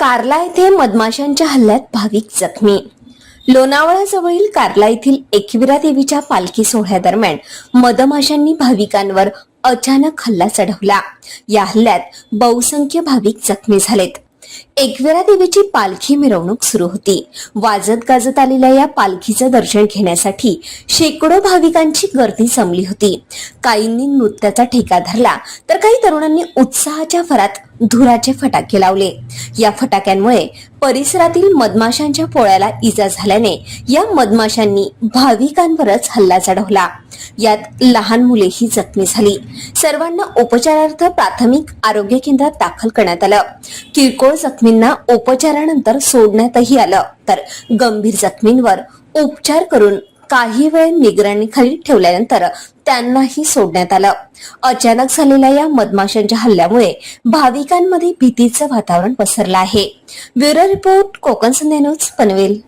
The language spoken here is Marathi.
कार्ला येथे मधमाशांच्या हल्ल्यात भाविक जखमी. लोणावळ्याजवळील कार्ला येथील एकविरा देवीच्या पालखी सोहळ्यादरम्यान मधमाशांनी भाविकांवर अचानक हल्ला चढवला. या हल्ल्यात बहुसंख्य भाविक जखमी झालेत. एकविरा देवीची पालखी मिरवणूक सुरू होती. वाजत गाजत आलेल्या या पालखीचं दर्शन घेण्यासाठी शेकडो भाविकांची गर्दी जमली होती. काहींनी नृत्याचा ठेका धरला तर काही तरुणांनी उत्साहाच्या फरात धुराचे फटाके लावले. या फटाक्यांमुळे परिसरातील मधमाशांच्या पोळ्याला इजा झाल्याने या मधमाशांनी भाविकांवरच हल्ला चढवला. यात लहान मुलेही जखमी झाली. सर्वांना उपचारार्थ प्राथमिक आरोग्य केंद्रात दाखल करण्यात आलं. किरकोळ जखमींना उपचारानंतर सोडण्यातही आलं. तर गंभीर जखमींवर उपचार करून काही वेळ निगराणीखाली ठेवल्यानंतर त्यांनाही सोडण्यात आलं. अचानक झालेल्या या मधमाशांच्या हल्ल्यामुळे भाविकांमध्ये भीतीचं वातावरण पसरलं आहे. Bureau report Konkan Sandhya news Panvel.